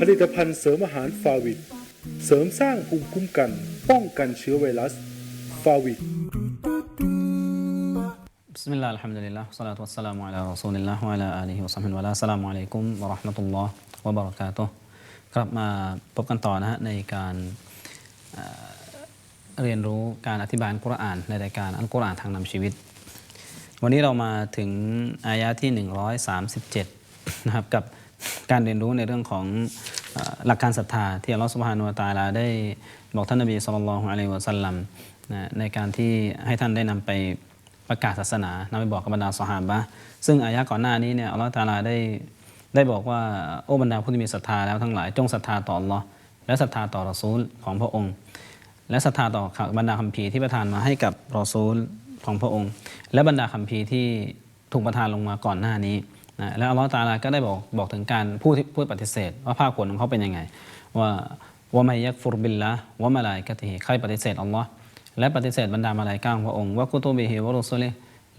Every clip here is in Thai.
ผลิตภัณฑ์เสริมอาหารฟาวิดเสริมสร้างภูมิคุ้มกัน ป้องกันเชื้อไวรัสฟาวิด بسم الله الحمد لله والصلاة والسلام على رسول الله وعلى آله وصحبه وعلى السلام عليكم ورحمة الله وبركاته ครับมาพบกันต่อนะฮะในการเอ่อเรียนรู้การอธิบายอัลกุรอานในรายการอัลกุรอานทางนำชีวิต วันนี้เรามาถึงอายะที่ 137 นะครับกับ การเรียนรู้ในเรื่องของหลักการศรัทธาที่อัลลอฮฺสุบฮานุวะตาลาได้บอกท่านนบีสุลต่านละฮ์อะลัยฮิวะสัลลัมในการที่ให้ท่านได้นำไปประกาศศาสนานำไปบอกกับบรรดาสหาบะห์ซึ่งอายะก่อนหน้านี้เนี่ยอัลลอฮฺตาลาได้ได้บอกว่าโอ้บรรดาผู้ที่มีศรัทธาแล้วทั้งหลายจงศรัทธาต่ออัลลอฮ์และศรัทธาต่อรอซูลของพระองค์ และศรัทธาต่อบรรดาคัมภีร์ที่ประทานมาให้กับรอซูลของพระองค์ และบรรดาคัมภีร์ที่ถูกประทานลงมาก่อนหน้านี้ นะและอัลลอฮฺตาลาก็ได้บอกบอกถึงการพูดพูดปฏิเสธ ว่าภาคผลของเขาเป็นยังไง ว่าว่าไม่ยักฟุรบิลละว่ามาลายกะติใครปฏิเสธอัลลอฮ์และปฏิเสธบรรดามาลายก้างพระองค์ว่ากุตูบิฮิวะรุสุลิ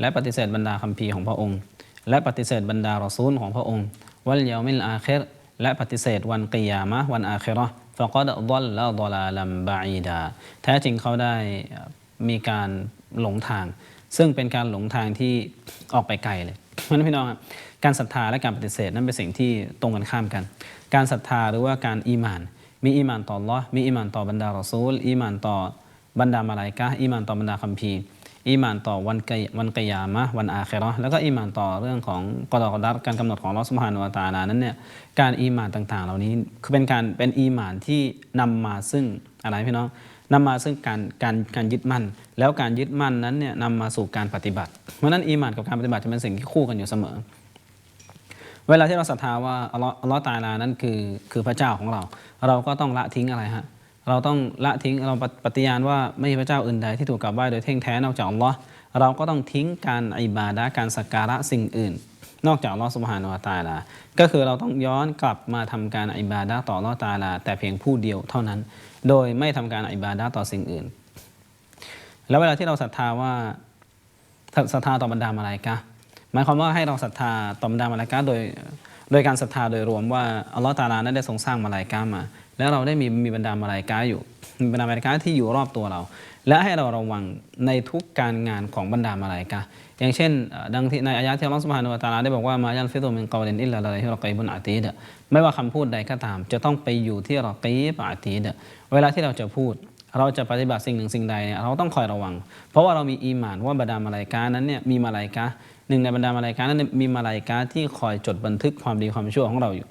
และปฏิเสธบรรดาคัมภีร์ของพระองค์ และปฏิเสธบรรดารอซูลของพระองค์วัลยามิลอาคิรและปฏิเสธวันกิยามะวันอาคิเราะห์ฟะกอดดลละดลาลัมบะอีดาแท้จริงเขาได้มีการหลงทาง ซึ่งเป็นการหลงทางที่ออกไปไกลเลยเพราะนั้นพี่น้องครับ การศรัทธาและการปฏิเสธนั้นเป็นสิ่งที่ตรงกันข้ามกัน การศรัทธาหรือว่าการอีมาน มีอีมานต่อลอ์มีอีมานต่อบรรดารอซูล อีมานต่อบรรดามาลายกะอีมานต่อบรรดาคัมภีร์อีมานต่อวันกวันกยามะวันอาเคราะห์แล้วก็อีมานต่อเรื่องของกอดอกอดัรการกำหนดของลอฮ์ซุบฮานะฮูวะตาลานั้นเนี่ยการอีมานต่างๆ เหล่านี้คือเป็นการเป็นอีมานที่นำมาซึ่งอะไรพี่น้องนำมาซึ่งการการการยึดมั่น แล้วการยึดมั่นนั้นเนี่ยนำมาสู่การปฏิบัติ เพราะนั้นอีมานกับการปฏิบัติจะเป็นสิ่งที่คู่กันอยู่เสมอ เวลาที่เราศรัทธาว่าอัลลอฮ์อัลลอฮ์ตาลานั้นคือคือพระเจ้าของเรา เราก็ต้องละทิ้งอะไรฮะเราต้องละทิ้งเราปฏิญาณว่าไม่มีพระเจ้าอื่นใดที่ถูกกราบไหว้โดยเท่งแท้นอกจากอัลลอฮ์เราก็ต้องทิ้งการอิบาดะการสักการะสิ่งอื่น นอกจากอัลลอฮ์สุบฮานะฮูวะตาลา ก็คือเราต้องย้อนกลับมาทำการอิบาดะต่ออัลลอฮ์ตาลา แต่เพียงผู้เดียวเท่านั้น โดยไม่ทำการอิบาดะต่อสิ่งอื่น แล้วเวลาที่เราศรัทธาว่าศรัทธาต่อบรรดามาลายกะ หมายความว่าให้เราศรัทธาต่อบรรดามาลากะห์โดยโดยการศรัทธาโดยรวมว่าอัลลอฮ์ตาลานั้นได้ทรงสร้างมาลายกามา แล้วเราได้มีมีบรรดามาลายกาอยู่มีบรรดามาลายกาที่อยู่รอบตัวเรา และให้เราระวังในทุกการงานของบรรดามาลายกาอย่างเช่น ดังที่ในอายะที่อัลลอฮ์สุบฮานุวะตาลาได้บอกว่ามายันฟิตุมินกอลินอิลลาลาฮิรอกีบุนอาตีดไม่ว่าคำพูดใดก็ตาม จะต้องไปอยู่ที่รอกีบอาตีดเวลาที่เราจะพูดเราจะปฏิบัติสิ่งหนึ่งสิ่งใดเนี่ยเราต้องคอยระวัง เพราะว่าเรามีอีหมานว่าบรรดามาลายกานั้นเนี่ยมีมาลายกา นึ่งในบรรดามาลายกานั้นมีมาลายกาที่คอยจดบันทึกความดีความชั่วของเราอยู่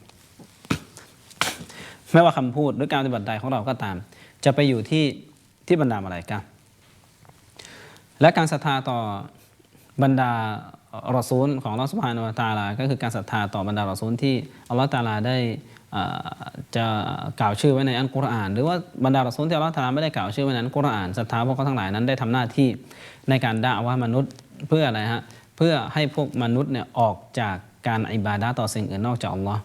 ไม่ว่าคำพูดหรือการปฏิบัติใดของเราก็ตาม จะไปอยู่ที่ที่บรรดามาลายกาและการศรัทธาต่อบรรดารอซูลของอัลอสุบฮานะฮูวะตาลา ก็คือการศรัทธาต่อบรรดารอซูลที่อัลลอฮฺตาลาได้จะกล่าวชื่อไว้ในอัลกุรอาน หรือว่าบรรดารอซูลที่อัลลอฮฺตาลาไม่ได้กล่าวชื่อไว้ในอัลกุรอานศรัทธาพวกเขาทั้งหลายนั้นได้ทำหน้าที่ในการด่าว่ามนุษย์เพื่ออะไรฮะ พื่อให้พวกมนุษย์เนี่ยออกจากการอิบาดะต่อสิ่งอื่นนอกจากอัลลอฮ์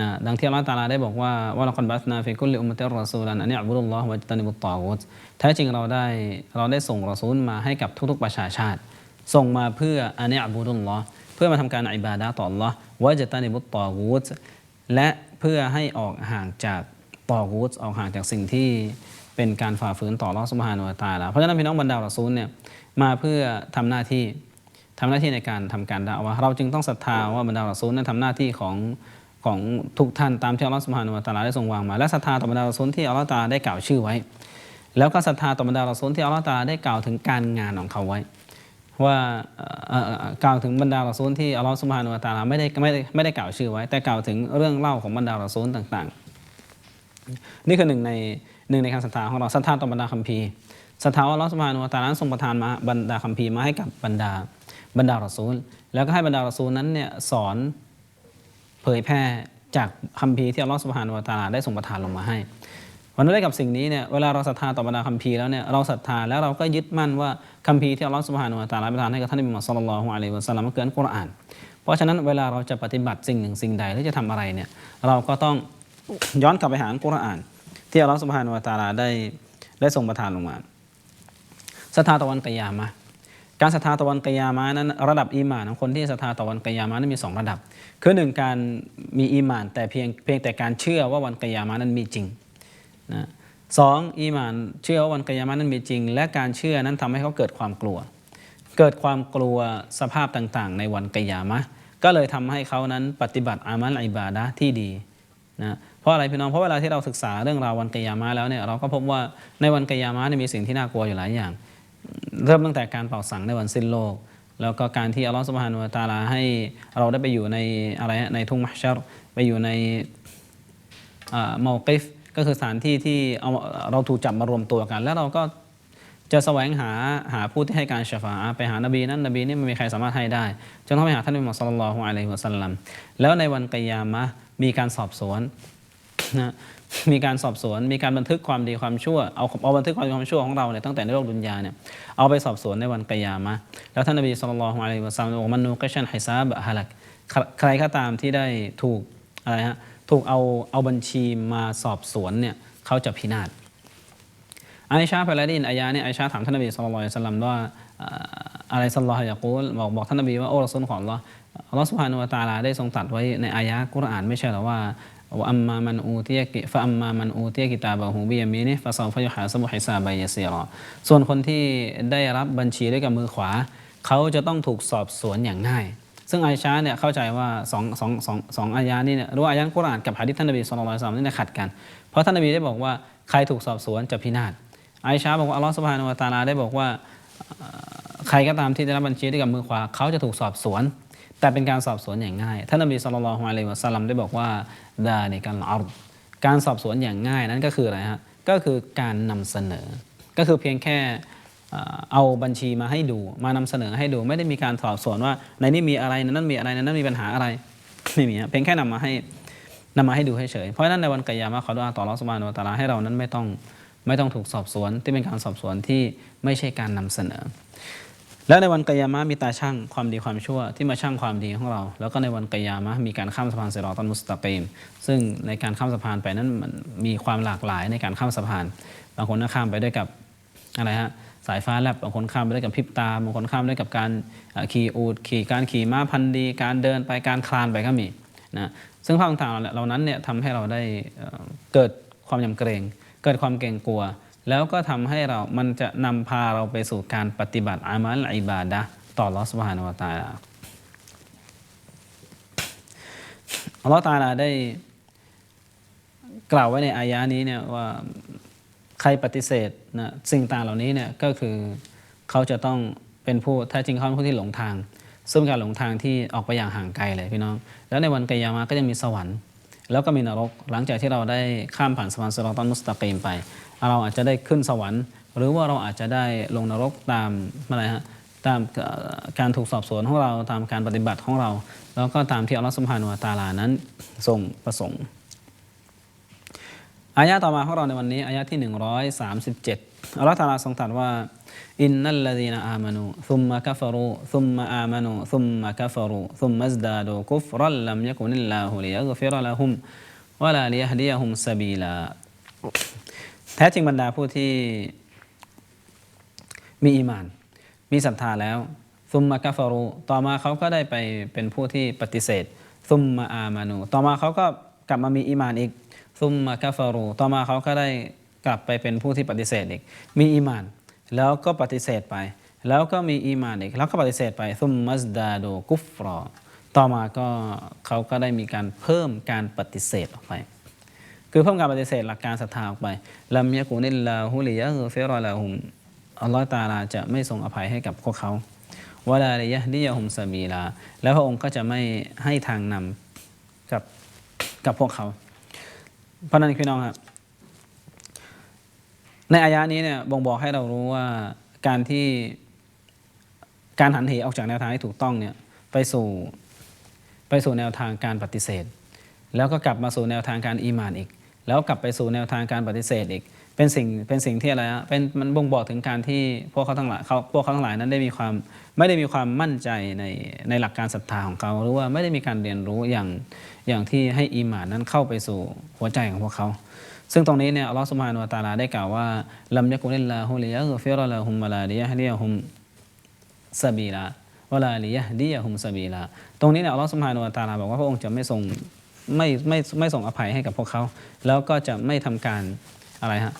นะดังที่อัลลอฮฺตาลาได้บอกว่าว่าเราคนบัสนาฟิกุลิอุมมะติรรอซูลันอันนี้อับดุลลอฮ์วะจตานิบุตตากุตแท้จริงเราได้เราได้ส่งรอซูลมาให้กับทุกๆประชาชาติ ส่งมาเพื่ออันนี้อับดุลลอฮ์เพื่อมาทำการอิบาดะต่ออัลลอฮ์วะจตานิบุตตากุตและเพื่อให้ออกห่างจากตอกุตออกห่างจากสิ่งที่เป็นการฝ่าฝืนต่ออัลลอฮ์สุบฮานุวะตาลาเพราะฉะนั้นพี่น้องบรรดารอซูลเนี่ยมาเพื่อทำหน้าที่ ทำหน้าที่ในการทำการด่าวะห์เราจึงต้องศรัทธาว่าบรรดารอซูลนั้นทำหน้าที่ของของทุกท่านตามที่อัลลอฮฺสุบฮานุวะตาลาได้ทรงวางมา และศรัทธาต่อบรรดารอซูลที่อัลลอฮฺตาได้กล่าวชื่อไว้ แล้วก็ศรัทธาต่อบรรดารอซูลที่อัลลอฮฺตาได้กล่าวถึงการงานของเขาไว้ ว่ากล่าวถึงบรรดารอซูลที่อัลลอฮฺสุบฮานุวะตาลาไม่ได้ไม่ได้ไม่ได้กล่าวชื่อไว้ แต่กล่าวถึงเรื่องเล่าของบรรดารอซูลต่าง ๆ นี่คือหนึ่งในหนึ่งในการศรัทธาของเราศรัทธาต่อบรรดาคัมภีร์ศรัทธาว่าอัลลอฮฺสุบฮานุวะตาลาทรงประทานมาบรรดาคัมภีร์มาให้กับบรรดา บรรดารอซูล แล้วก็ให้บรรดารอซูลนั้นเนี่ยสอนเผยแพร่จากคัมภีร์ที่อัลลอฮฺสุบฮานุวะตาลาได้ทรงประทานลงมาให้วันนั้นได้กับสิ่งนี้เนี่ยเวลาเราศรัทธาต่อบรรดาคัมภีร์แล้วเนี่ยเราศรัทธาแล้วเราก็ยึดมั่นว่าคัมภีร์ที่อัลลอฮฺสุบฮานุวะตาลาประทานให้กับท่านอิมุฮัมมัดศ็อลลัลลอฮุอะลัยฮิวะซัลลัมก็คืออัลกุรอาน เพราะฉะนั้นเวลาเราจะปฏิบัติสิ่งหนึ่งสิ่งใดหรือจะทำอะไรเนี่ยเราก็ต้องย้อนกลับไปหาอัลกุรอาน ที่อัลลอฮฺสุบฮานุวะตาลาได้ได้ทรงประทานลงมาศรัทธาต่อวันกิยามะ การศรัทธาต่อวันกิยามะนั้นระดับอีหมานของคนที่ศรัทธาต่อวันกิยามะนั้นมีสองระดับ คือหนึ่งการมีอีหมาน แต่เพียงเพียงแต่การเชื่อว่าวันกิยามะนั้นมีจริงนะสองอีหมานเชื่อว่าวันกิยามะนั้นมีจริง และการเชื่อนั้นทำให้เขาเกิดความกลัว เกิดความกลัวสภาพต่างๆ ในวันกิยามะห์ก็เลยทำให้เขานั้นปฏิบัติอามัลอิบาดะที่ดีนะเพราะอะไรพี่น้องเพราะเวลาที่เราศึกษาเรื่องราววันกิยามะแล้วเนี่ยเราก็พบว่าในวันกิยามะเนี่ยมีสิ่งที่น่ากลัวอยู่หลายอย่าง เริ่มตั้งแต่การเป่าสังในวันสิ้นโลก แล้วก็การที่อัลลอฮฺสุบฮานุวตาลาให้เราได้ไปอยู่ในอะไรฮะในทุ่งมัชชัรไปอยู่ในเมากิฟก็คือสถานที่ที่เอาเราถูกจับมารวมตัวกัน แล้วเราก็จะแสวงหาหาผู้ที่ให้การชฟาอะห์ไปหานบีนั้นนบีนี่ไม่มีใครสามารถให้ได้จนต้องไปหาท่านนบีมุฮัมมัดศ็อลลัลลอฮุอะลัยฮิวะสัลลัมแล้วในวันกิยามะมีการสอบสวน นะมีการสอบสวนมีการบันทึกความดีความชั่วเอาเอาบันทึกความดีความชั่วของเราเนี่ยตั้งแต่ในโลกดุนยาเนี่ยเอาไปสอบสวนในวันกิยามะแล้วท่านนบีสุลต่านละฮ์อะลัยฮิวะซัลลัมบอกมันนูกชันไฮซาบะฮะลักใครก็ตามที่ได้ถูกอะไรฮะถูกเอาเอาบัญชีมาสอบสวนเนี่ยเขาจะพินาศอาอิชาไปแล้วได้ยินอายาเนี่ยอาอิชาถามท่านนบีสุลต่านละสัลลัมว่าอะไรสัลลัลลอฮุยะกูลบอกบอกท่านนบีว่าโอ้รอซูลของอัลลอฮ์อัลลอฮ์สุบฮานุวะตาลาได้ทรงตรัสไว้ในอายะกุรอานไม่ใช่หรอว่า วอัมมามันอูติยกิฟะอัมมามันอูติยกิตาบะฮูบิยามีนิฟะซอฟะยุฮาซะบุฮิซาบัยยะซีรอส่วนคนที่ได้รับบัญชีด้วยกับมือขวา เขาจะต้องถูกสอบสวนอย่างง่าย ซึ่งอาอิชาเนี่ยเข้าใจว่าสองสองสองสองอายานี่เนี่ยหรือาอายะกุรอานกับหะดีษท่านนบีสุลต่านสัลลัมนี่เนี่ยขัดกัน เพราะท่านนบีได้บอกว่าใครถูกสอบสวนจะพินาศไอชาบอกว่าอัลลอฮฺสุบฮานุวะตาลาได้บอกว่าใครก็ตามที่ได้รับบัญชีด้วยกับมือขวา เขาจะถูกสอบสวน แต่เป็นการสอบสวนอย่างง่าย ท่านนบีสุลต่านละฮ์อะลัยวะสัลลัมได้บอกว่าดาในการอัรฎการสอบสวนอย่างง่ายนั้นก็คืออะไรฮะ ก็คือการนำเสนอ ก็คือเพียงแค่เอาบัญชีมาให้ดู มานำเสนอให้ดู ไม่ได้มีการสอบสวนว่าในนี้มีอะไรในนั้นมีอะไรในนั้นมีปัญหาอะไร ไม่มีเพียงแค่นำมาให้นำมาให้ดูให้เฉย เพราะฉะนั้นในวันกิยามะขอดุอาต่ออัลลอฮฺสุบฮานุวะตาลาให้เรานั้นไม่ต้องไม่ต้องถูกสอบสวนที่เป็นการสอบสวนที่ไม่ใช่การนำเสนอ และในวันกยามะมีตาช่างความดีความชั่วที่มาช่างความดีของเรา แล้วก็ในวันกยามะมีการข้ามสะพานเซรอตันมุสตะกีมซึ่งในการข้ามสะพานไปนั้นมันมีความหลากหลายในการข้ามสะพาน บางคนข้ามไปด้วยกับอะไรฮะสายฟ้าแลบบางคนข้ามไปด้วยกับพิบตาบางคนข้ามด้วยกับการขี่อูดขี่การขี่ม้าพันดี การเดินไปการคลานไปก็มีนะซึ่งภาพต่างๆเหล่านั้นเนี่ยทำให้เราได้เกิดความยำเกรง เกิดความเกรงกลัว แล้วก็ทำให้เรา มันจะนำพาเราไปสู่การปฏิบัติอามัลอิบาดะต่อลอสบานวตาลาอัลลอฮฺตาลาได้กล่าวไว้ในอายะนี้เนี่ยว่าใครปฏิเสธนะสิ่งต่างเหล่านี้เนี่ยก็คือเขาจะต้องเป็นผู้แท้จริงเขาเป็นผู้ที่หลงทาง ซึ่งการหลงทางที่ออกไปอย่างห่างไกลเลยพี่น้อง แล้วในวันกิยามะก็จะมีสวรรค์ แล้วก็มีนรก หลังจากที่เราได้ข้ามผ่านสะพานสรอตันมุสตะกีมไป เราอาจจะได้ขึ้นสวรรค์ หรือว่าเราอาจจะได้ลงนรกตามอะไรฮะตามการถูกสอบสวนของเราตามการปฏิบัติของเรา แล้วก็ตามที่อัลลอฮฺสุบฮานุวะตาลานั้นทรงประสงค์อายะต่อมาของเราในวันนี้อายะที่ 137 อัลลอฮฺตาลาทรงตรัสว่าอินนัลลดีนอามานูซุมมะกัฟรูซุมมะอามานูซุมมะกัฟรูซุมมะซดาดูกุฟรัลลัมยะกุนิลลาฮุลิยัฆฟิรละฮุมวะลาลิยฮดียะฮุมซะบีลาแท้จริงบรรดาผู้ที่มีอีมาน มีศรัทธาแล้วซุมมะกัฟรูต่อมาเขาก็ได้ไปเป็นผู้ที่ปฏิเสธซุมมะอามานูต่อมาเขาก็กลับมามีอีมานอีกซุมมะกัฟรูต่อมาเขาก็ได้ กลับไปเป็นผู้ที่ปฏิเสธอีก มีอีมาน แล้วก็ปฏิเสธไป แล้วก็มีอีมานอีก แล้วก็ปฏิเสธไปซุมมัสดาโดกุฟรอต่อมาก็เขาก็ได้มีการเพิ่มการปฏิเสธออกไป คือเพิ่มการปฏิเสธหลักการศรัทธาออกไปลัมยะกูนิลลาฮุลิยะคือฟิรอลาหุมอัลลอฮฺตาลาจะไม่ทรงอภัยให้กับพวกเขาวะลาลิยะดิยะฮุมซาบีลา แล้วพระองค์ก็จะไม่ให้ทางนำกับกับพวกเขา เพราะนั้นพี่น้องครับ ในอายะนี้เนี่ยบ่งบอกให้เรารู้ว่าการที่การหันเหออกจากแนวทางที่ถูกต้องเนี่ยไปสู่ไปสู่แนวทางการปฏิเสธ แล้วก็กลับมาสู่แนวทางการอีมานอีก แล้วกลับไปสู่แนวทางการปฏิเสธอีก เป็นสิ่งเป็นสิ่งที่อะไรฮะเป็นมันบ่งบอกถึงการที่พวกเขาทั้งหลายเขาพวกเขาทั้งหลายนั้นได้มีความไม่ได้มีความมั่นใจในในหลักการศรัทธาของเขาหรือว่าไม่ได้มีการเรียนรู้อย่างอย่างที่ให้อีหมานนั้นเข้าไปสู่หัวใจของพวกเขา ซึ่งตรงนี้เนี่ยอัลลอฮฺสุบฮานุวะตะอาลาได้กล่าวว่าลัมยะกุนิลลาฮุลิยะกฟิรละฮุมวะลาลิยะฮดิยะฮุมซาบีลาวะลาลิยะฮดียะฮุมซาบีลาตรงนี้เนี่ยอัลลอฮฺสุบฮานุวะตะอาลาบอกว่าพระองค์จะไม่ทรงไม่ไม่ไม่ส่งอภัยให้กับพวกเขา แล้วก็จะไม่ทำการอะไรฮะ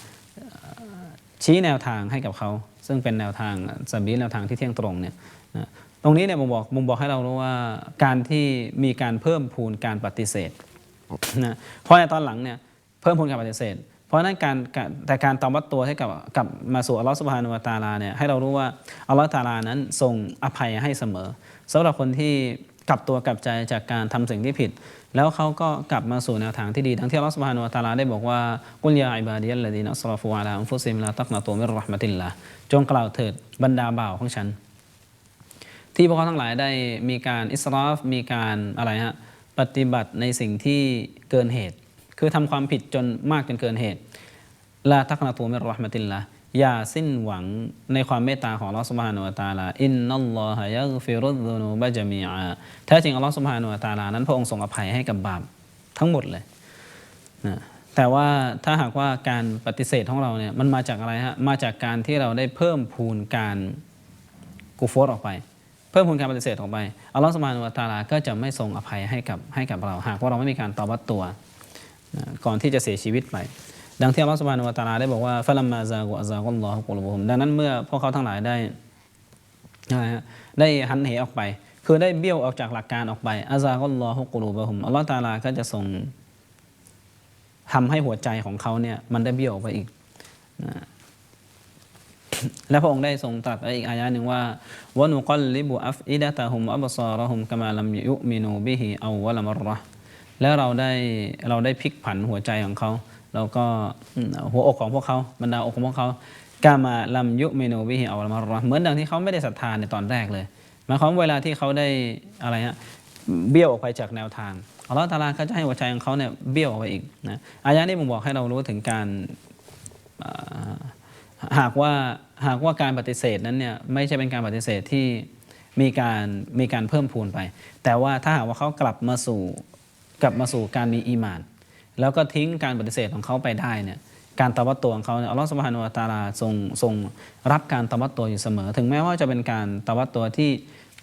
ชี้แนวทางให้กับเขา ซึ่งเป็นแนวทางสบีแนวทางที่เที่ยงตรงเนี่ยนะตรงนี้เนี่ยผมบอกผมบอกให้เรารู้ว่าการที่มีการเพิ่มพูนการปฏิเสธนะเพราะในตอนหลังเนี่ย เพิ่มพูนการปฏิเสธ เพราะนั้นการแต่การตอบรับตัวให้กับกับมาสู่อัลลอฮฺสุบฮานุวะตาลาเนี่ยให้เรารู้ว่าอัลลอฮฺตาลานั้นทรงอภัยให้เสมอสำหรับคนที่กลับตัวกลับใจจากการทำสิ่งที่ผิด แล้วเขาก็กลับมาสู่แนวทางที่ดี ทั้งที่อัลลอฮฺสุบฮานุวะตาลาได้บอกว่ากุลยาอิบาดิยัลลดีนัสรอฟูอะลาอันฟุซิมลาตักนาตูมิรรห์มะติลลาจงกล่าวเถิดบรรดาบ่าวของฉัน ที่พวกเขาทั้งหลายได้มีการอิสราฟมีการอะไรฮะปฏิบัติในสิ่งที่เกินเหตุ คือทำความผิดจนมากจนเกินเหตุลาตักนาตูมิรเราห์มะติลลาอย่าสิ้นหวังในความเมตตาของอัลลอฮฺสุบฮานุวะตาลาอินนัลลอฮะยัฆฟิรุดซุนูบะจามีอาแท้จริงอัลลอฮฺสุบฮานุวะตาลานั้นพระองค์ทรงอภัยให้กับบาปทั้งหมดเลยนะแต่ว่าถ้าหากว่าการปฏิเสธของเราเนี่ยมันมาจากอะไรฮะมาจากการที่เราได้เพิ่มพูนการกูฟอรออกไป เพิ่มพูนการปฏิเสธออกไปอัลลอฮฺสุบฮานุวะตาลาก็จะไม่ทรงอภัยให้กับให้กับเรา หากว่าเราไม่มีการตอบรับตัว ก่อนที่จะเสียชีวิตไป ดังที่อัลลอฮฺสุบานุวะตาลาได้บอกว่าฟะลัมมาซากุอัซากุลลอฮุกุลบุฮุมดังนั้นเมื่อพวกเขาทั้งหลายได้ได้หันเหออกไป คือได้เบี้ยวออกจากหลักการออกไปอัซากุลลอฮุกุลบุฮุมอัลลอฮฺตาลาก็จะทรงทำให้หัวใจของเขาเนี่ยมันได้เบี้ยวออกไปอีกและพระองค์ได้ทรงตรัสอีกอายะหนึ่งว่าวะนุกัลลิบุอัฟอิดะตะฮุมอับซารฮุมกะมาลัมยุมินูบิฮิเอาวะละมรรห์ และเราได้เราได้พลิกผันหัวใจของเขาแล้วก็หัวอกของพวกเขาบรรดาอกของพวกเขากามาลัมยุเมินูบิฮิเอาวะลมรเราะห์เหมือนดังที่เขาไม่ได้ศรัทธาในตอนแรกเลยหมายความเวลาที่เขาได้อะไรฮะเบี้ยวออกไปจากแนวทางอัลลอฮฺตาลาก็จะให้หัวใจของเขาเนี่ยเบี้ยวออกไปอีกนะอายะนี้ผมบอกให้เรารู้ถึงการหากว่าหากว่าการปฏิเสธนั้นเนี่ยไม่ใช่เป็นการปฏิเสธที่มีการมีการเพิ่มพูนไป แต่ว่าถ้าหากว่าเขากลับมาสู่ กลับมาสู่การมีอีมาน แล้วก็ทิ้งการปฏิเสธของเขาไปได้เนี่ยการตวัตตัวของเขาเนี่ยอัลลอฮฺสุบฮานุวะตาลาทรงทรงรับการตวัตตัวอยู่เสมอ ถึงแม้ว่าจะเป็นการตวัตตัวที่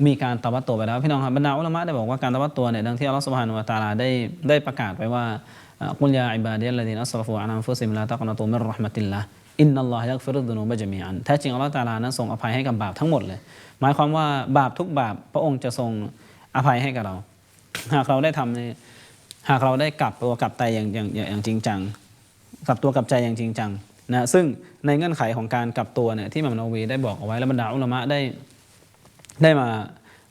มีการตวัตตัวไปแล้วพี่น้องครับบรรดาอุลามะได้บอกว่าการตวัตตัวเนี่ยดังที่อัลลอฮฺสุบฮานุวะตาลาได้ได้ประกาศไว้ว่ากุลยาอิบาดิยัลลดีนอัสรฟูอาอันฟุซิมลาตักนะตูมิรราะห์มะติลลาอินนัลลอฮฺยักฟิรุดุนูบะจมีอันแท้จริงอัลลอฮฺตาลานั้นทรงอภัยให้กับบาปทั้งหมดเลย หมายความว่าบาปทุกบาปพระองค์จะทรงอภัยให้กับเรา หากเราได้ทำเนี่ย หากเราได้กลับตัวกลับใจอย่างอย่างอย่างจริงจังกลับตัวกลับใจอย่างจริงจังนะซึ่งในเงื่อนไขของการกลับตัวเนี่ยที่มัมนาวีได้บอกเอาไว้และบรรดาอุลามะได้ได้มา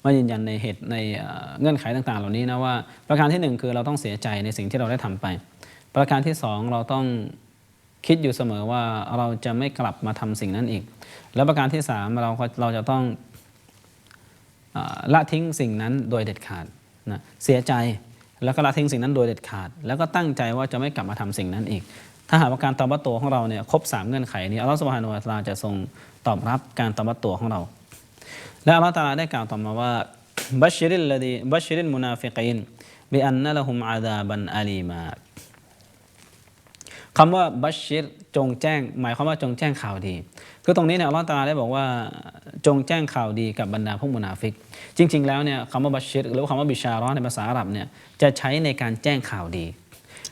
มายืนยันในเหตุในเงื่อนไขต่าง ๆ เหล่านี้นะว่า ประการที่หนึ่งคือเราต้องเสียใจในสิ่งที่เราได้ทำไป ประการที่สองเราต้องคิดอยู่เสมอว่าเราจะไม่กลับมาทำสิ่งนั้นอีก แล้วประการที่สามเราก็เราจะต้องอละทิ้งสิ่งนั้นโดยเด็ดขาดนะเสียใจ แล้วก็ละทิ้งสิ่งนั้นโดยเด็ดขาด แล้วก็ตั้งใจว่าจะไม่กลับมาทำสิ่งนั้นอีก ถ้าหากว่าการตอบรับตัวของเราเนี่ยครบสามเงื่อนไขนี้อัลลอฮฺสุบฮานุวะตะอาลาจะทรงตอบรับการตอบรับตัวของเรา และอัลลอฮฺตาลาได้กล่าวต่อมาว่าบัชชิริลลดีบัชชิริลมุนาฟิกีนบิอันนะละฮุมอาดาบันอาลีมา คำว่าบัชชิรจงแจ้ง หมายความว่าจงแจ้งข่าวดี คือตรงนี้เนี่ยอัลลอฮฺตาลาได้บอกว่าจงแจ้งข่าวดีกับบรรดาพวกมุนาฟิก จริง ๆ แล้วเนี่ยคำว่าบัชชิรหรือว่าคำว่าบิชาร้อนในภาษาอาหรับเนี่ยจะใช้ในการแจ้งข่าวดี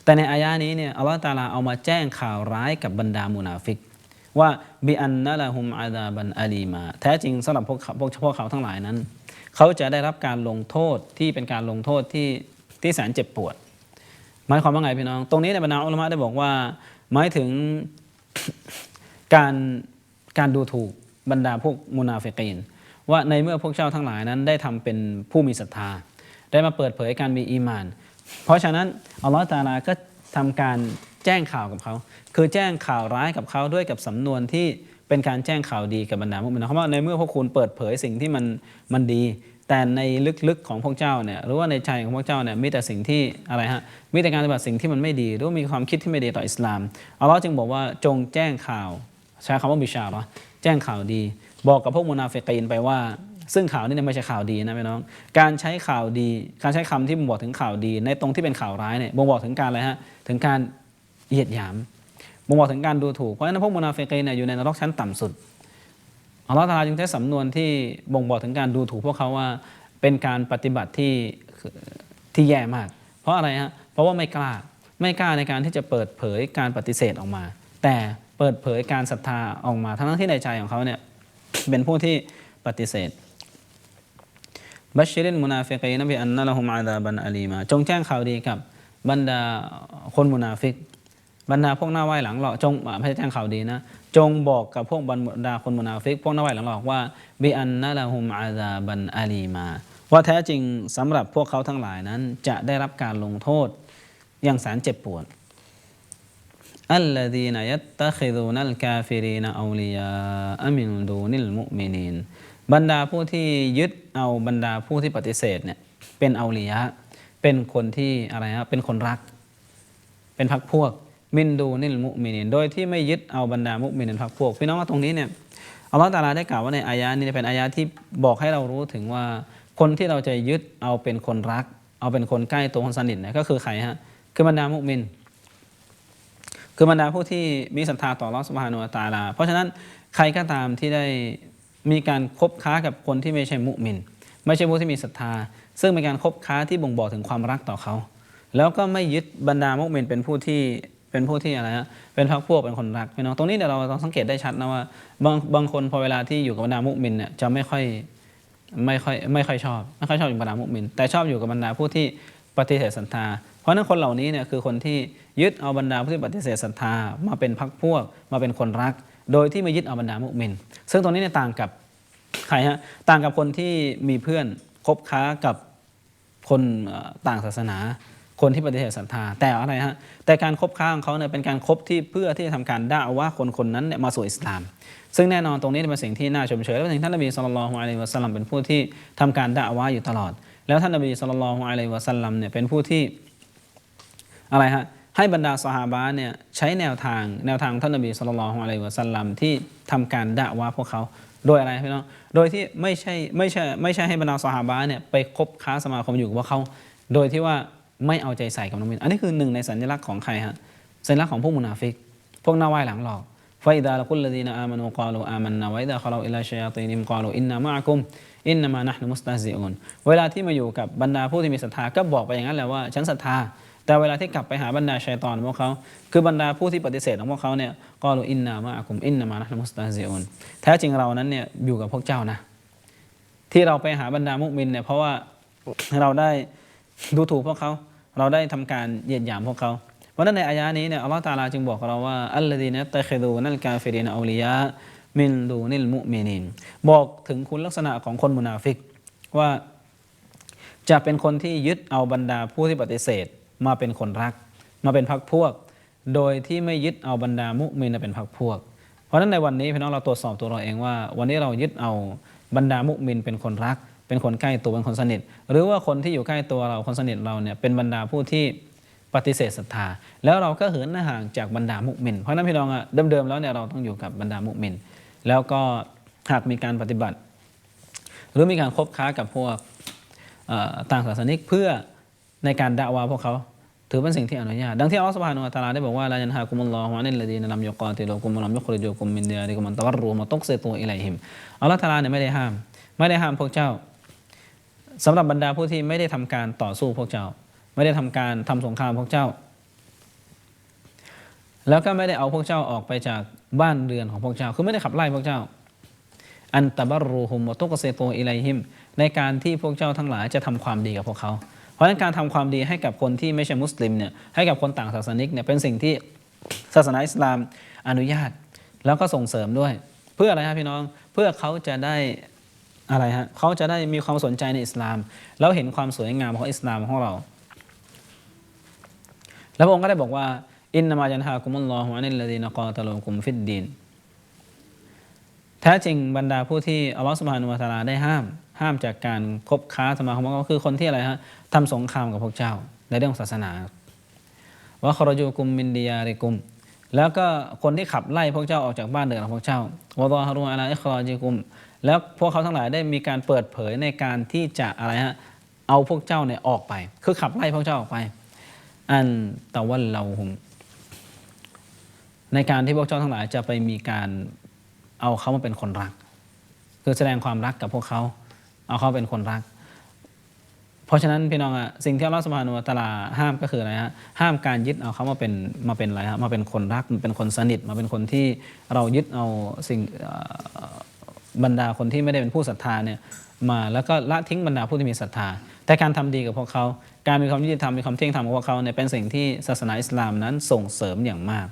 แต่ในอายะนี้เนี่ยอัลลอฮฺตาลาเอามาแจ้งข่าวร้ายกับบรรดามุนาฟิกว่าบิอันนะละฮุมอาดาบันอาลีมา แท้จริงสำหรับพวกพวกพวกเขาทั้งหลายนั้น เขาจะได้รับการลงโทษที่เป็นการลงโทษที่ที่แสนเจ็บปวด หมายความว่าไงพี่น้อง ตรงนี้ในบรรดาอุลามะได้บอกว่า หมายถึงการการดูถูกบรรดาพวกมุนาฟิกีนว่าในเมื่อพวกเจ้าทั้งหลายนั้นได้ทำเป็นผู้มีศรัทธา ได้มาเปิดเผยการมีอีมาน เพราะฉะนั้นอัลลอฮฺตาลาก็ทำการแจ้งข่าวกับเขา คือแจ้งข่าวร้ายกับเขาด้วยกับสำนวนที่เป็นการแจ้งข่าวดีกับบรรดาพวกมันเขาว่าในเมื่อพวกคุณเปิดเผยสิ่งที่มันมันดี แต่ในลึกๆของพวกเจ้าเนี่ยหรือว่าในใจของพวกเจ้าเนี่ยมีแต่สิ่งที่อะไรฮะมีแต่การปฏิบัติสิ่งที่มันไม่ดีหรือมีความคิดที่ไม่ดีต่ออิสลามอัลลอฮ์จึงบอกว่าจงแจ้งข่าว ใช้คำว่าบิชาระแจ้งข่าวดี บอกกับพวกมุนาเฟกีนไปว่า ซึ่งข่าวนี้เนี่ยไม่ใช่ข่าวดีนะพี่น้อง การใช้ข่าวดี การใช้คำที่บ่งบอกถึงข่าวดี ในตรงที่เป็นข่าวร้ายเนี่ยบ่งบอกถึงการอะไรฮะถึงการเหยียดหยามบ่งบอกถึงการดูถูกเพราะฉะนั้นพวกมุนาเฟกีนเนี่ยอยู่ในนรกชั้นต่ำสุด อัลลอฮฺตาลาจึงใช้สำนวนที่บ่งบอกถึงการดูถูกพวกเขาว่าเป็นการปฏิบัติที่ที่แย่มาก เพราะอะไรฮะเพราะว่าไม่กล้าไม่กล้าในการที่จะเปิดเผยการปฏิเสธออกมา แต่เปิดเผยการศรัทธาออกมา ทั้งที่ในใจของเขาเนี่ยเป็นผู้ที่ปฏิเสธบัชชิรินมุนาฟิกีนบิอันนะละฮุมอาดาบันอาลีมา จงแจ้งข่าวดีกับบรรดาคนมุนาฟิก บรรดาพวกหน้าไหว้หลังหลอกจงอ่าไม่ใช่แจ้งข่าวดีนะ จงบอกกับพวกบรรดาคนมุนาฟิก พวกน้าไหว้หลังหลอกว่าบิอันนะละฮุมอาดาบันอาลีมาว่าแท้จริงสำหรับพวกเขาทั้งหลายนั้น จะได้รับการลงโทษอย่างแสนเจ็บปวดอัลลดีนยัตตะคิดูนัลกาฟิรีนอาลียามินดูนิลมุมินีนบรรดาผู้ที่ยึดเอาบรรดาผู้ที่ปฏิเสธเนี่ยเป็นเอาลียะเป็นคนที่อะไรฮะเป็นคนรัก เป็นพักพวก มินดูนิลมุมินิน โดยที่ไม่ยึดเอาบรรดามุมินินพักพวก พี่น้องว่าตรงนี้เนี่ยอัลลอฮฺตาลาได้กล่าวว่าในอายะนี้เป็นอายะที่บอกให้เรารู้ถึงว่าคนที่เราจะยึดเอาเป็นคนรัก เอาเป็นคนใกล้ตัวคนสนิทเนี่ยก็คือใครฮะคือบรรดามุมิน คือบรรดาผู้ที่มีศรัทธาต่ออัลอสุบฮานุตาลา เพราะฉะนั้นใครก็ตามที่ได้มีการคบค้ากับคนที่ไม่ใช่มุมิน ไม่ใช่ผู้ที่มีศรัทธา ซึ่งเป็นการคบค้าที่บ่งบอกถึงความรักต่อเขา แล้วก็ไม่ยึดบรรดามุมินเป็นผู้ที่ เป็นผู้ที่อะไรฮะเป็นพรรคพวกเป็นคนรักพี่น้องตรงนี้เดี๋ยวเราต้องสังเกตได้ชัดนะว่าบางบางคนพอเวลาที่อยู่กับบรรดามุมินเนี่ยจะไม่ค่อยไม่ค่อยไม่ค่อยชอบไม่ค่อยชอบอยู่กับบรรดามุมิน แต่ชอบอยู่กับบรรดาผู้ที่ปฏิเสธศรัทธา เพราะนั้นคนเหล่านี้เนี่ยคือคนที่ยึดเอาบรรดาผู้ที่ปฏิเสธศรัทธามาเป็นพรรคพวกมาเป็นคนรัก โดยที่ไม่ยึดเอาบรรดามุมิน ซึ่งตรงนี้เนี่ยต่างกับใครฮะต่างกับคนที่มีเพื่อนคบค้ากับคนต่างศาสนา คนที่ปฏิเสธศรัทธาแต่อะไรฮะแต่การคบค้าของเขาเนี่ยเป็นการคบที่เพื่อที่จะทำการด่าว่าคนคนนั้นเนี่ยมาสู่อิสลาม ซึ่งแน่นอนตรงนี้เป็นสิ่งที่น่าชมเชยและเป็นสิ่งท่านนบีสุลต่านละฮ์อะลัยวะสัลลัมเป็นผู้ที่ทำการด่าว่าอยู่ตลอด แล้วท่านนบีสุลต่านละฮ์อะลัยวะสัลลัมเนี่ยเป็นผู้ที่อะไรฮะให้บรรดาสหาบะห์เนี่ยใช้แนวทางแนวทางท่านนบีสุลต่านละฮ์อะลัยวะสัลลัมที่ทำการด่าว่าพวกเขาโดยอะไรพี่น้อง โดยที่ไม่ใช่ไม่ใช่ไม่ใช่ให้บรรดาสหาบะห์เนี่ยไปคบค้าสมาคมอยู่กับพวกเขา โดยที่ว่า ไม่เอาใจใส่กับน้องมิน อันนี้คือหนึ่งในสัญลักษณ์ของใครฮะ สัญลักษณ์ของพวกมุนาฟิก พวกหน้าไหว้หลังหลอกฟาอิดาละกุลลดีนอามานูกาลูอามันนาไวดาคาเราอิลาชัยตีนิมกาลูอินนามาอะกุมอินนามานะห์นุมุสตาซิอุนเวลาที่มาอยู่กับบรรดาผู้ที่มีศรัทธาก็บอกไปอย่างนั้นแหละว่าฉันศรัทธา แต่เวลาที่กลับไปหาบรรดาชัยตอนพวกเขา คือบรรดาผู้ที่ปฏิเสธของพวกเขาเนี่ยกาลูอินนามาอะกุมอินนามานะห์นุมุสตาซิอุนแท้จริงเรานั้นเนี่ยอยู่กับพวกเจ้านะ ที่เราไปหาบรรดามุมินเนี่ยเพราะว่าเราได้ดูถูกพวกเขา เราได้ทำการเหยียดหยามพวกเขา เพราะนั้นในอายะนี้เนี่ยอัลลอฮฺตาลาจึงบอกเราว่าอัลลดีนะตะคิดูนัลกาฟิรินเอาลียะมินดูนิลมุมินินบอกถึงคุณลักษณะของคนมุนาฟิก ว่าจะเป็นคนที่ยึดเอาบรรดาผู้ที่ปฏิเสธ มาเป็นคนรัก มาเป็นพักพวก โดยที่ไม่ยึดเอาบรรดามุมินมาเป็นพักพวก เพราะฉะนั้นในวันนี้พี่น้องเราตรวจสอบตัวเราเองว่า วันนี้เรายึดเอาบรรดามุมินเป็นคนรัก เป็นคนใกล้ตัวเป็นคนสนิท หรือว่าคนที่อยู่ใกล้ตัวเราคนสนิทเราเนี่ยเป็นบรรดาผู้ที่ปฏิเสธศรัทธา แล้วเราก็เหินห่างจากบรรดามุมิน เพราะนั้นพี่น้องอะเดิมๆแล้วเนี่ยเราต้องอยู่กับบรรดามุมิน แล้วก็หากมีการปฏิบัติ หรือมีการคบค้ากับพวกต่างศาสนิกเพื่อในการด่าวาพวกเขาถือเป็นสิ่งที่อนุญาต ดังที่อัลลอฮฺสุบฮานุวะตาลาได้บอกว่าลายันฮากุมุลลอฮุอานิลลดีนลัมยุกาติลกุมะลัมยุคริจุกุมมินเดียริกุมันตะวัรรูมาตกเซตูอิไลฮิมอัลลอฮฺตะอาลาเนี่ยไม่ได้ห้าม ไม่ได้ห้ามพวกเจ้า สำหรับบรรดาผู้ที่ไม่ได้ทำการต่อสู้พวกเจ้า ไม่ได้ทำการทำสงครามพวกเจ้า แล้วก็ไม่ได้เอาพวกเจ้าออกไปจากบ้านเรือนของพวกเจ้า คือไม่ได้ขับไล่พวกเจ้า อันตะบรรูฮุมวะตุกเซโตอิไลฮิม ในการที่พวกเจ้าทั้งหลายจะทำความดีกับพวกเขา เพราะฉะนั้นการทำความดีให้กับคนที่ไม่ใช่มุสลิมเนี่ย ให้กับคนต่างศาสนิกเนี่ย เป็นสิ่งที่ศาสนาอิสลามอนุญาต แล้วก็ส่งเสริมด้วย เพื่ออะไรครับพี่น้อง เพื่อเขาจะได้ อะไรฮะเขาจะได้มีความสนใจในอิสลาม แล้วเห็นความสวยงามของอิสลามของเรา แล้วพระองค์ก็ได้บอกว่า อินนามายันฮากุมุลลอฮุอานิลลดีนกอตะลูกุมฟิดดีนแท้จริงบรรดาผู้ที่อัลลอฮฺสุบฮานุวะตะอาลาได้ห้าม ห้ามจากการคบค้าสมาคมก็คือคนที่อะไรฮะทำสงครามกับพวกเจ้า ในเรื่องศาสนาวะคอรจูกุมมินดิยาริกุม แล้วก็คนที่ขับไล่พวกเจ้าออกจากบ้านเรือนของพวกเจ้าวะดอฮารุอาลาอิครอจิกุม แล้วพวกเขาทั้งหลายได้มีการเปิดเผยในการที่จะอะไรฮะเอาพวกเจ้าเนี่ยออกไป คือขับไล่พวกเจ้าออกไป อันตะวันเราหุมในการที่พวกเจ้าทั้งหลายจะไปมีการเอาเขามาเป็นคนรัก คือแสดงความรักกับพวกเขา เอาเขาเป็นคนรัก เพราะฉะนั้นพี่น้องอะสิ่งที่อัลลอฮฺสุบฮานุวะตลาห้ามก็คืออะไรฮะห้ามการยึดเอาเขามาเป็นมาเป็นอะไรฮะมาเป็นคนรักมาเป็นคนสนิทมาเป็นคนที่เรายึดเอาสิ่ง บรรดาคนที่ไม่ได้เป็นผู้ศรัทธาเนี่ยมาแล้วก็ละทิ้งบรรดาผู้ที่มีศรัทธา แต่การทำดีกับพวกเขา การมีความยุติธรรมมีความเที่ยงธรรมกับพวกเขาเนี่ยเป็นสิ่งที่ศาสนาอิสลามนั้นส่งเสริมอย่างมาก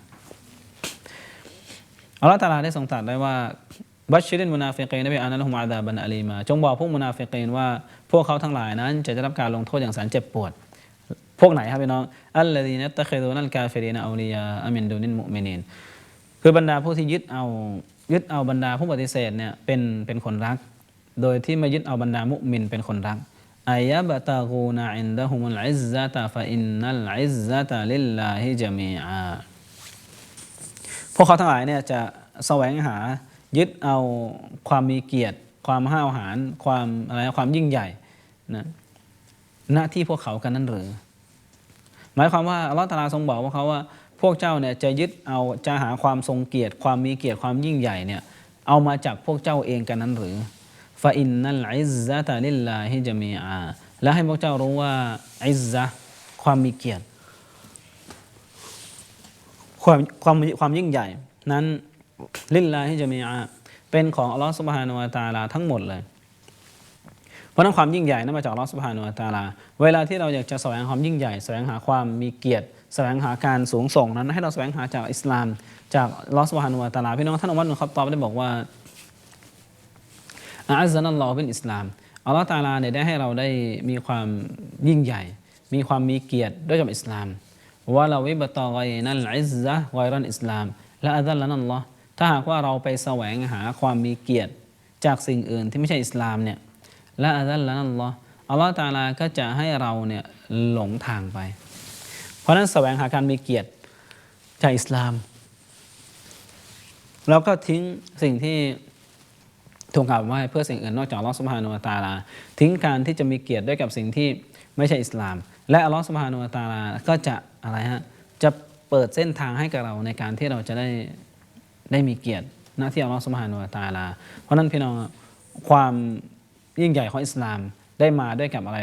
อัลลอฮฺตาลาได้ทรงตรัสไว้ว่าบัชชิรินมุนาฟิกีนนบีอานัลฮุมอาดาบันอาลีมา จงบอกพวกมุนาฟิกีนว่าพวกเขาทั้งหลายนั้น จะได้รับการลงโทษอย่างแสนเจ็บปวด พวกไหนครับพี่น้องอัลลดีนัตตะคิดูนัลกาเฟรีนอาลียาอามินดูนินมุมินีนคือบรรดาผู้ที่ยึดเอา ยึดเอาบรรดาผู้ปฏิเสธเนี่ยเป็นเป็นคนรัก โดยที่ไม่ยึดเอาบรรดามุมินเป็นคนรักอายะบะตากูนาอินดะฮุมุลอิซซะตะฟะอินนัลอิซซะตะลิลลาฮิจามีอาพวกเขาทั้งหลายเนี่ยจะแสวงหายึดเอาความมีเกียรติ ความห้าวหาญความอะไรความยิ่งใหญ่นะหน้าที่พวกเขากันนั่นหรือ หมายความว่าอัลลอฮฺตาลาทรงบอกว่าเขาว่า พวกเจ้าเนี่ยจะยึดเอาจะหาความทรงเกียรติ ความมีเกียรติความยิ่งใหญ่เนี่ยเอามาจากพวกเจ้าเองกันนั้นหรือฟาอินนัลอิซซะตะลิลลาฮิจามีอาและให้พวกเจ้ารู้ว่าอิซซะความมีเกียรติ ความความความยิ่งใหญ่ นั้นลิลลาฮิจามีอาเป็นของอัลลอฮฺสุบฮานุวะตะอาลาทั้งหมดเลยเพราะนั้นความยิ่งใหญ่นั้นมาจากอัลลอฮฺสุบฮานุวะตะอาลา เวลาที่เราอยากจะแสวงความยิ่งใหญ่ แสวงหาความมีเกียรติ แสวงหาการสูงส่งนั้น ให้เราแสวงหาจากอิสลาม จากลอสุบฮานุวะตาลาพี่น้องท่านอุมัรบินขับตอบได้บอกว่าอัลลอฮฺนัลอเป็นอิสลามอัลลอฮฺตาลาเนี่ยได้ให้เราได้มีความยิ่งใหญ่ มีความมีเกียรติด้วยกับอิสลามว่าเราวิบตอไกนัลอิซซะไวรันอิสลาม และอัลลอฮฺนัลลอฮ์ถ้าหากว่าเราไปแสวงหาความมีเกียรติจากสิ่งอื่นที่ไม่ใช่อิสลามเนี่ยและอัลลอฮฺนัลลอฮ์อัลลอฮฺตาลาก็จะให้เราเนี่ยหลงทางไป เพราะนั้นแสวงหาการมีเกียรติจากอิสลาม แล้วก็ทิ้งสิ่งที่ถูกกล่าวไว้เพื่อสิ่งอื่นนอกจากอัลลอฮฺสุบฮานุวะตาลา ทิ้งการที่จะมีเกียรติด้วยกับสิ่งที่ไม่ใช่อิสลาม และอัลลอฮฺสุบฮานุวะตาลาก็จะอะไรฮะจะเปิดเส้นทางให้กับเราในการที่เราจะได้ได้มีเกียรติหน้าที่อัลลอฮฺสุบฮานุวะตาลา เพราะนั้นพี่น้องความยิ่งใหญ่ของอิสลามได้มาด้วยกับอะไร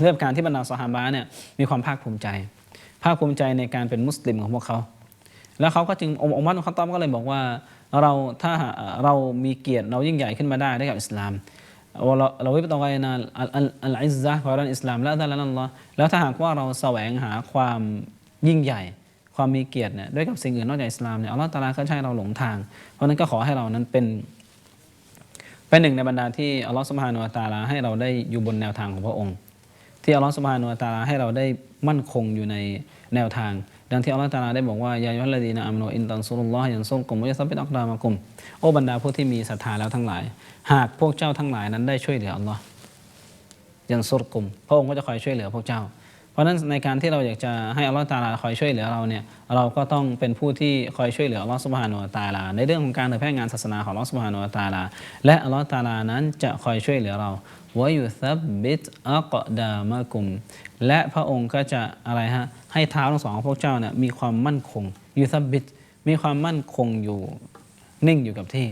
เรื่องการที่บรรดาสหาบะเนี่ยมีความภาคภูมิใจ ภาคภูมิใจในการเป็นมุสลิมของพวกเขา แล้วเขาก็จึงองค์องค์มัดของเขาตอมก็เลยบอกว่า เราถ้าเรามีเกียรติเรายิ่งใหญ่ขึ้นมาได้ด้วยกับอิสลามเราเราวิปตองไนะอัลอิซซะของอิสลามแล้วแต่ละนั่นละแล้วถ้าหากว่าเราแสวงหาความยิ่งใหญ่ ความมีเกียรติเนี่ยด้วยกับสิ่งอื่นนอกจากอิสลามเนี่ยอัลลอฮฺตาลาก็ใช้เราหลงทาง เพราะนั้นก็ขอให้เรานั้นเป็นเป็นหนึ่งในบรรดาที่อัลลอฮฺสุบฮานุวะตาลาให้เราได้อยู่บนแนวทางของพระองค์ ที่อัลลอฮฺสุบฮานุตาลาให้เราได้มั่นคงอยู่ในแนวทาง ดังที่อัลลอฮฺตาลาได้บอกว่ายายุฮัลลดีนะอัมโนอินตันซุลลอฮ์ยันซุลกุมวะยะซับบิอักดามากุมโอ้บรรดาผู้ที่มีศรัทธาแล้วทั้งหลาย หากพวกเจ้าทั้งหลายนั้นได้ช่วยเหลืออัลลอฮ์ยันซุรกุมพระองค์ก็จะคอยช่วยเหลือพวกเจ้า เพราะนั้นในการที่เราอยากจะให้อัลลอฮฺตาลาคอยช่วยเหลือเราเนี่ยเราก็ต้องเป็นผู้ที่คอยช่วยเหลืออัลลอฮฺสุบฮานุตาลาในเรื่องของการเผยแพร่งานศาสนาของอัลลอฮฺสุบฮานุตาลาและอัลลอฮฺตาลานั้นจะคอยช่วยเหลือเรา วายุซับบิตอักดามะกุม และพระองค์ก็จะอะไรฮะให้เท้าทั้งสองของพวกเจ้าเนี่ยมีความมั่นคงยูซับบิตมีความมั่นคงอยู่นิ่งอยู่กับที่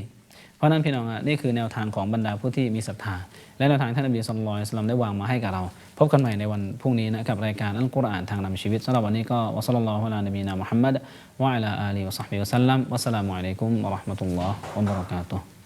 เพราะนั้นพี่น้องอะนี่คือแนวทางของบรรดาผู้ที่มีศรัทธา และแนวทางท่านนบีสุลสลัมได้วางมาให้กับเรา พบกันใหม่ในวันพรุ่งนี้นะกับรายการอัลกุรอานทางนำชีวิตสำหรับวันนี้ก็วะซัลลัลลอฮุอะลานบีนามุฮัมมัดวะอะลาอาลีวะซอฮบิวะสัลลัมวะสสลามุอะลัยกุมวะเราะห์มะตุลลอฮ์วะบะเราะกาตุฮ์